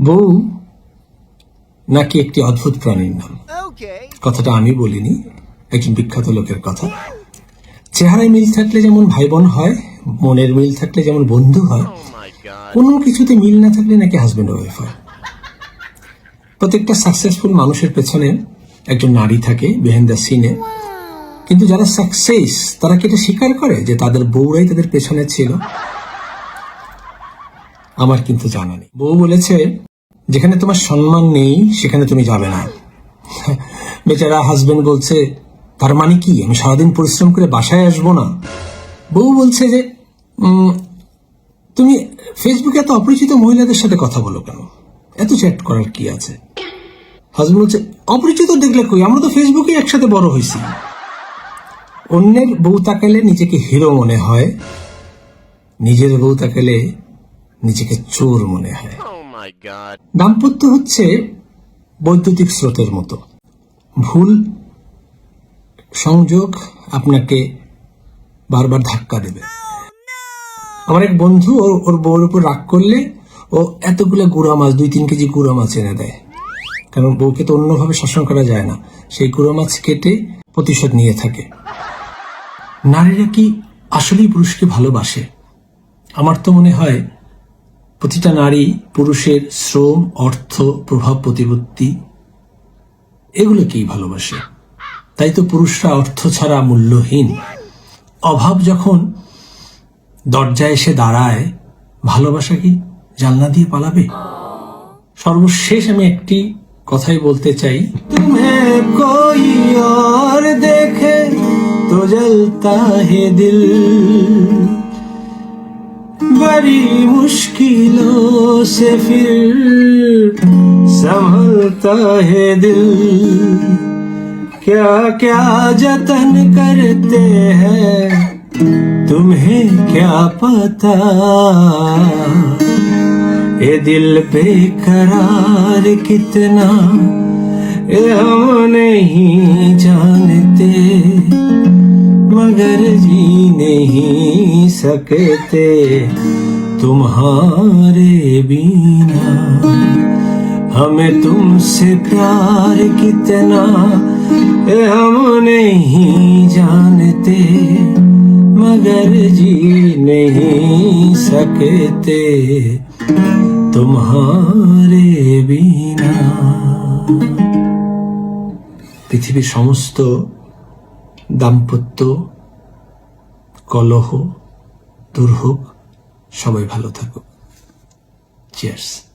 বউ নাকি একটি অদ্ভুত প্রাণীর নাম? কথাটা আমি বলিনি একজন বিখ্যাত লোকের কথা। চেহারায় মিল থাকলে যেমন ভাই বোন হয় মনের মিল থাকলে যেমন বন্ধু হয় Oh. কোনো কিছুতে মিল না থাকলে নাকি হাজবেন্ড ওয়াইফ হয়। প্রত্যেকটা সাকসেসফুল মানুষের পেছনে একজন নারী থাকে বিহাইন্ড দ্য সিনে কিন্তু যারা সাকসেস তারা কি এটা স্বীকার করে যে তাদের বউরাই তাদের পেছনে ছিল? আমার কিন্তু জানা নেই। বউ বলেছে যেখানে তোমার সম্মান নেই, সেখানে তুমি যাবে না। বেচারা হাজবেন্ড বলছে, তার মানে কি? আমি সারাদিন পরিশ্রম করে বাসায় আসব না? বউ বলছে যে তুমি ফেসবুকে এত অপরিচিত মহিলাদের সাথে কথা বলো কেন? এত চ্যাট করার কি আছে? হাজবেন্ড বলছে, অপরিচিত দেখলে কই? আমরা তো ফেসবুকে একসাথে বড় হয়েছি। অন্যের বউ তাকালে নিজেকে হিরো মনে হয়, নিজের বউ তাকালে নিজেকে চোর মনে হয়. দাম্পত্য হচ্ছে বৈদ্যুতিক স্রোতের মতো। ভুল সংযোগ আপনাকে বারবার ধাক্কা দেবে। আমার এক বন্ধু ওর- বউর উপর রাগ করলে ও এতগুলো গুঁড়া মাছ, দুই তিন কেজি গুঁড়া মাছ এনে দেয়। কারণ বউকে তো অন্যভাবে শাসন করা যায় না। সেই গুঁড়ো মাছ কেটে প্রতিশোধ নিয়ে থাকে। নারীরা কি আসলেই পুরুষকে ভালোবাসে? আমার তো মনে হয় প্রতিটা নারী পুরুষের শ্রম অর্থ প্রভাব প্রতিপত্তি এগুলোকেই ভালোবাসে তাই তো পুরুষরা অর্থ ছাড়া মূল্যহীন অভাব যখন দরজায় এসে দাঁড়ায় ভালোবাসা কি জানলা দিয়ে পালাবে সর্বশেষ আমি একটি কথাই বলতে চাই তুমি কই और देखे तो जलता है दिल बड़ी मुश्किलों से फिर संभलता है दिल। क्या क्या जतन करते हैं, तुम्हें क्या पता? ये दिल बेकरार कितना, ये हम नहीं जानते। मगर जी नहीं सकते तुम्हारे बिना हमें तुमसे प्यार कितना ये हम नहीं जानते मगर जी नहीं सकते तुम्हारे बिना পৃথিবীর সমস্ত দাম্পত্য কলহ দূর হোক সবাই ভালো থাকুক। চিয়ার্স